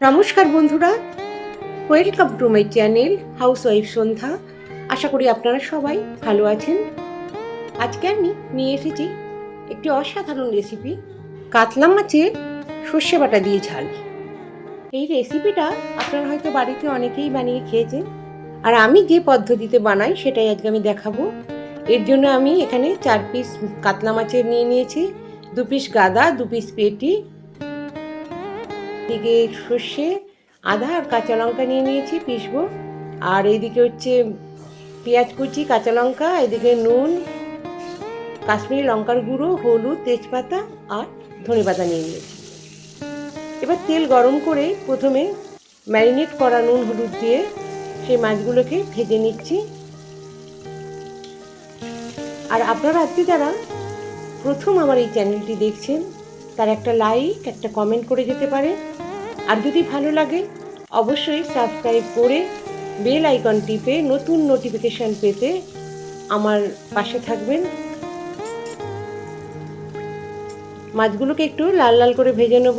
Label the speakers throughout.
Speaker 1: নমস্কার বন্ধুরা। Welcome to my channel housewife Sandhya. আশা করি আপনারা সবাই ভালো আছেন। আজকে আমি নিয়ে এসেছি একটি অসাধারণ রেসিপি কাতলা মাছের সর্ষে বাটা দিয়ে ঝাল। এই রেসিপিটা আপনারা হয়তো বাড়িতে অনেকেই বানিয়ে খেয়েছেন। আর আমি যে পদ্ধতিতে বানাই সেটাই আজকে আমি দেখাবো। এর জন্য আমি এখানে চার পিস কাতলা মাছের নিয়ে নিয়েছি, দু পিস গাদা, দু পিস পেটি এদিকে সর্ষে, আদা আর কাঁচা লঙ্কা নিয়ে নিয়েছি পিসবো আর এইদিকে হচ্ছে পেঁয়াজ কুচি, কাঁচা লঙ্কা, এদিকে নুন, কাশ্মীরি লঙ্কার গুঁড়ো, হলুদ, তেজপাতা আর ধনে পাতা নিয়ে নিয়েছি। এবার তেল গরম করে প্রথমে ম্যারিনেট করা নুন, হলুদ দিয়ে সেই মাছগুলোকে ভেজে নিচ্ছি। আর আপনারা আজকে যারা প্রথম আমার এই চ্যানেলটি দেখছেন, তার একটা লাইক, একটা কমেন্ট করে যেতে পারে। আর যদি ভালো লাগে, অবশ্যই সাবস্ক্রাইব করে বেল আইকন টিপে নতুন নোটিফিকেশান পেতে আমার পাশে থাকবেন। মাছগুলোকে একটু লাল লাল করে ভেজে নেব।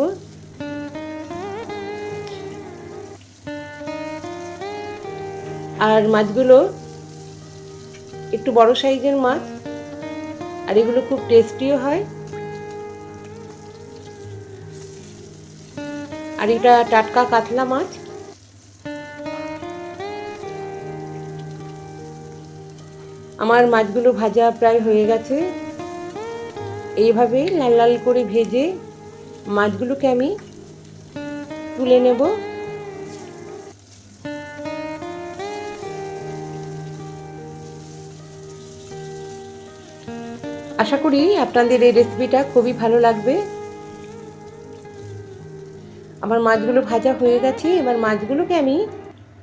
Speaker 1: আর মাছগুলো একটু বড় সাইজের মাছ, আর এগুলো খুব টেস্টিও হয়। আর এটা টাটকা কাতলা মাছ। আমার মাছগুলো ভাজা প্রায় হয়ে গেছে। এইভাবে লাল লাল করে ভেজে মাছগুলোকে আমি তুলে নেব। আশা করি আপনাদের এই রেসিপিটা খুবই ভালো লাগবে। আমার মাছগুলো ভাজা হয়ে গেছে, এবার মাছগুলোকে আমি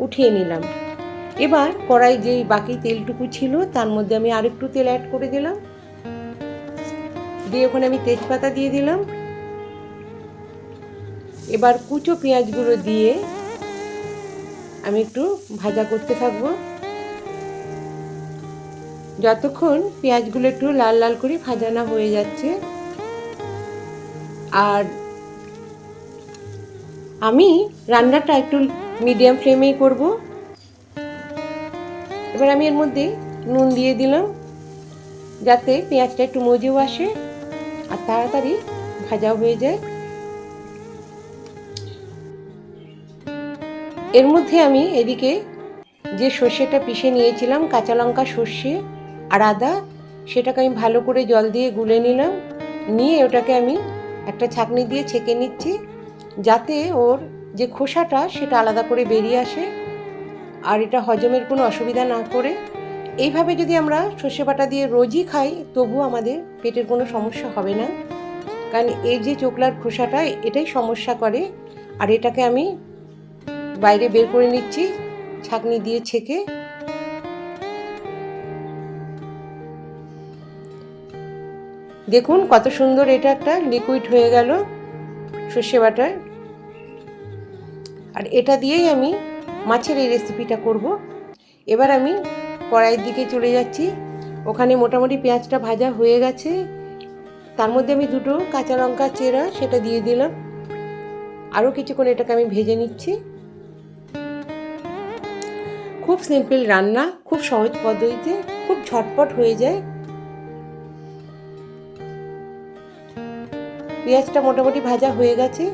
Speaker 1: উঠিয়ে নিলাম। এবার কড়াই যেই বাকি তেলটুকু ছিল, তার মধ্যে আমি আরেকটু তেল অ্যাড করে দিলাম। দিয়ে ওখানে আমি তেজপাতা দিয়ে দিলাম। এবার কুচো পেঁয়াজগুলো দিয়ে আমি একটু ভাজা করতে থাকব। যতক্ষণ পেঁয়াজগুলো একটু লাল লাল করে ভাজা না হয়ে যাচ্ছে, আর আমি রান্নাটা একটু মিডিয়াম ফ্লেমেই করব। এবার আমি এর মধ্যে নুন দিয়ে দিলাম, যাতে পেঁয়াজটা একটু মজেও আসে আর তাড়াতাড়ি ভাজাও হয়ে যায়। এর মধ্যে আমি এদিকে যে সর্ষেটা পিষে নিয়েছিলাম, কাঁচা লঙ্কা, সর্ষে আর আদা, সেটাকে আমি ভালো করে জল দিয়ে গুলে নিলাম। নিয়ে ওটাকে আমি একটা ছাঁকনি দিয়ে ছেঁকে নিচ্ছি। যাতে ওর যে খোসাটা সেটা আলাদা করে বেরিয়ে আসে আর এটা হজমের কোনো অসুবিধা না করে। এইভাবে যদি আমরা সর্ষে বাটা দিয়ে রোজই খাই তবু আমাদের পেটের কোনো সমস্যা হবে না। কারণ এই যে চোকলার খোসাটা, এটাই সমস্যা করে। আর এটাকে আমি বাইরে বের করে নিচ্ছি, ছাকনি দিয়ে ছেঁকে। দেখুন কত সুন্দর এটা একটা লিকুইড হয়ে গেল। সর্ষে বাটার আর এটা দিয়েই আমি মাছের এই রেসিপিটা করব। এবার আমি কড়াইয়ের দিকে চলে যাচ্ছি। ওখানে মোটামুটি পেঁয়াজটা ভাজা হয়ে গেছে। তার মধ্যে আমি দুটো কাঁচা লঙ্কা চেরা সেটা দিয়ে দিলাম। আরও কিছুক্ষণ এটাকে আমি ভেজে নিচ্ছি। খুব সিম্পল রান্না, খুব সহজ পদ্ধতিতে, খুব ঝটপট হয়ে যায়। পেঁয়াজটা মোটামুটি ভাজা হয়ে গেছে।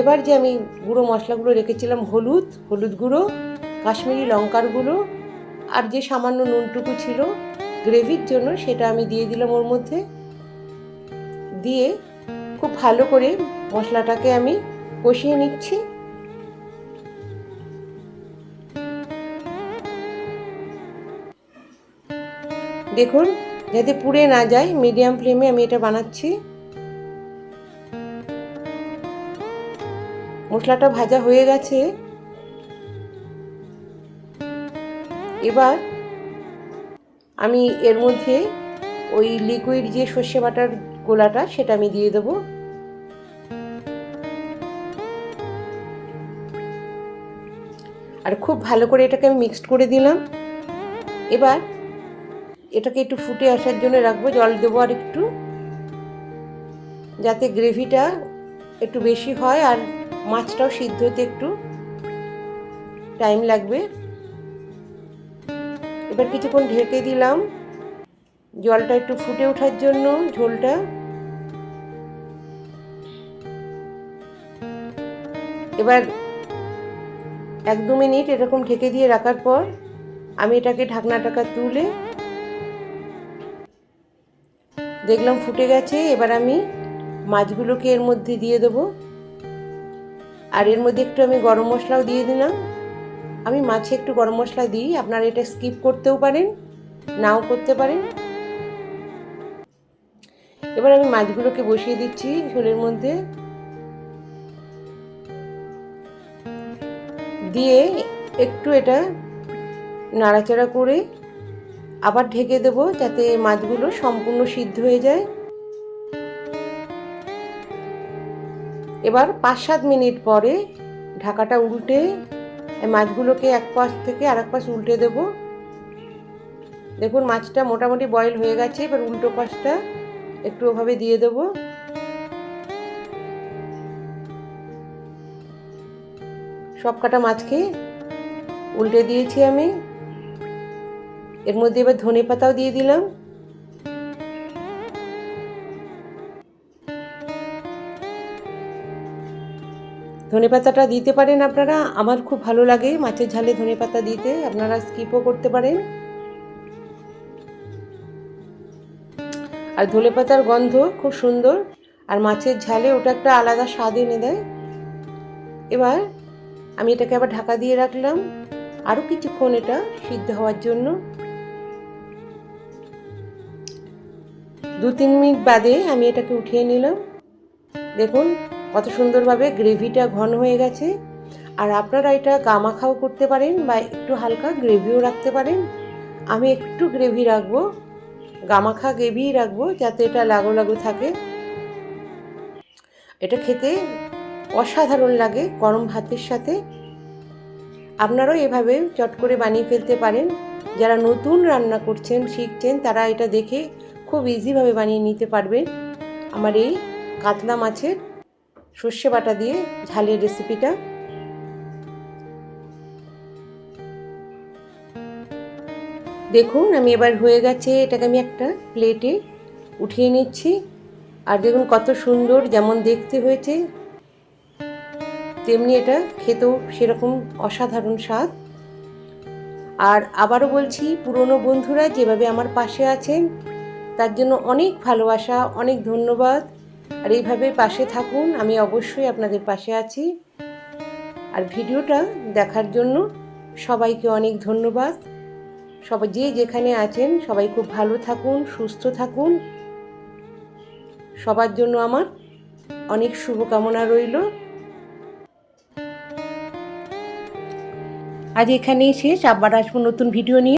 Speaker 1: এবার যে আমি গুঁড়ো মশলাগুলো রেখেছিলাম, হলুদ হলুদ গুঁড়ো, কাশ্মীরি লঙ্কার গুঁড়ো, আর যে সামান্য নুনটুকু ছিল, গ্রেভির জন্য সেটা আমি দিয়ে দিলাম ওর মধ্যে। দিয়ে খুব ভালো করে মশলাটাকে আমি কষিয়ে নিচ্ছি। দেখুন, যাতে পুড়ে না যায়, মিডিয়াম ফ্লেমে আমি এটা বানাচ্ছি। মশলাটা ভাজা হয়ে গেছে। এবার আমি এর মধ্যে ওই লিকুইড যে সর্ষে বাটার গোলাটা, সেটা আমি দিয়ে দেবো। আর খুব ভালো করে এটাকে আমি মিক্সড করে দিলাম। এবার এটাকে একটু ফুটে আসার জন্য রাখব, জল দেবো আর একটু, যাতে গ্রেভিটা একটু বেশি হয় আর মাছটাও সিদ্ধ হতে একটু টাইম লাগবে। এবার কিছুক্ষণ ঢেকে দিলাম। জলটা একটু ফুটে ওঠার জন্য ঝোলটা। এবার এক দু মিনিট এরকম ঢেকে দিয়ে রাখার পর আমি এটাকে ঢাকনা টাকা তুলে দেখলাম ফুটে গেছে। এবার আমি মাছগুলোকে এর মধ্যে দিয়ে দেবো। আর এর মধ্যে একটু আমি গরম মশলাও দিয়ে দিলাম। আমি মাছে একটু গরম মশলা দিই, আপনারা এটা স্কিপ করতেও পারেন, নাও করতে পারেন। এবার আমি মাছগুলোকে বসিয়ে দিচ্ছি ঝোলের মধ্যে। দিয়ে একটু এটা নাড়াচাড়া করে আবার ঢেকে দেবো যাতে মাছগুলো সম্পূর্ণ সিদ্ধ হয়ে যায়। এবার পাঁচ সাত মিনিট পরে ঢাকাটা উল্টে মাছগুলোকে এক পাশ থেকে আর এক পাশ উল্টে দেব। দেখুন, মাছটা মোটামুটি বয়েল হয়ে গেছে। এবার উল্টো পাশটা একটু ওভাবে দিয়ে দেব। সব কাটা মাছকে উল্টে দিয়েছি আমি। এর মধ্যে এবার ধনে পাতাও দিয়ে দিলাম। ধনে পাতাটা দিতে পারেন আপনারা। আমার খুব ভালো লাগে মাছের ঝালে ধনে পাতা দিতে। আপনারা স্কিপও করতে পারেন। আর ধনে পাতার গন্ধ খুব সুন্দর। আর মাছের ঝালে ওটা একটা আলাদা স্বাদ এনে দেয়। এবার আমি এটাকে আবার ঢাকা দিয়ে রাখলাম। আরও কিছুক্ষণ এটা সিদ্ধ হওয়ার জন্য। দু তিন মিনিট বাদে আমি এটাকে উঠিয়ে নিলাম। দেখুন কত সুন্দরভাবে গ্রেভিটা ঘন হয়ে গেছে। আর আপনারা এটা গামাখাও করতে পারেন বা একটু হালকা গ্রেভিও রাখতে পারেন। আমি একটু গ্রেভি রাখব, গামাখা গ্রেভি রাখব যাতে এটা লাগো লাগো থাকে। এটা খেতে অসাধারণ লাগে গরম ভাতের সাথে। আপনারাও এভাবে চট করে বানিয়ে ফেলতে পারেন। যারা নতুন রান্না করছেন, শিখছেন, তারা এটা দেখে খুব ইজিভাবে বানিয়ে নিতে পারবেন। আমার এই কাতলা মাছের সর্ষে বাটা দিয়ে ঝালের রেসিপিটা দেখুন, আমি এবার হয়ে গেছে, এটাকে আমি একটা প্লেটে উঠিয়ে নিচ্ছি। আর দেখুন, কত সুন্দর যেমন দেখতে হয়েছে, তেমনি এটা খেতেও সেরকম অসাধারণ স্বাদ। আর আবারও বলছি, পুরনো বন্ধুরা যেভাবে আমার পাশে আছেন, তার জন্য অনেক ভালোবাসা, অনেক ধন্যবাদ। আর এইভাবে পাশে থাকুন, আমি অবশ্যই আপনাদের পাশে আছি। আর ভিডিওটা দেখার জন্য সবাইকে অনেক ধন্যবাদ। সবাই যে যেখানে আছেন, সবাই খুব ভালো থাকুন, সুস্থ থাকুন। সবার জন্য আমার অনেক শুভকামনা রইল। আজ এখানেই শেষ, আবার আসব নতুন ভিডিও নিয়ে।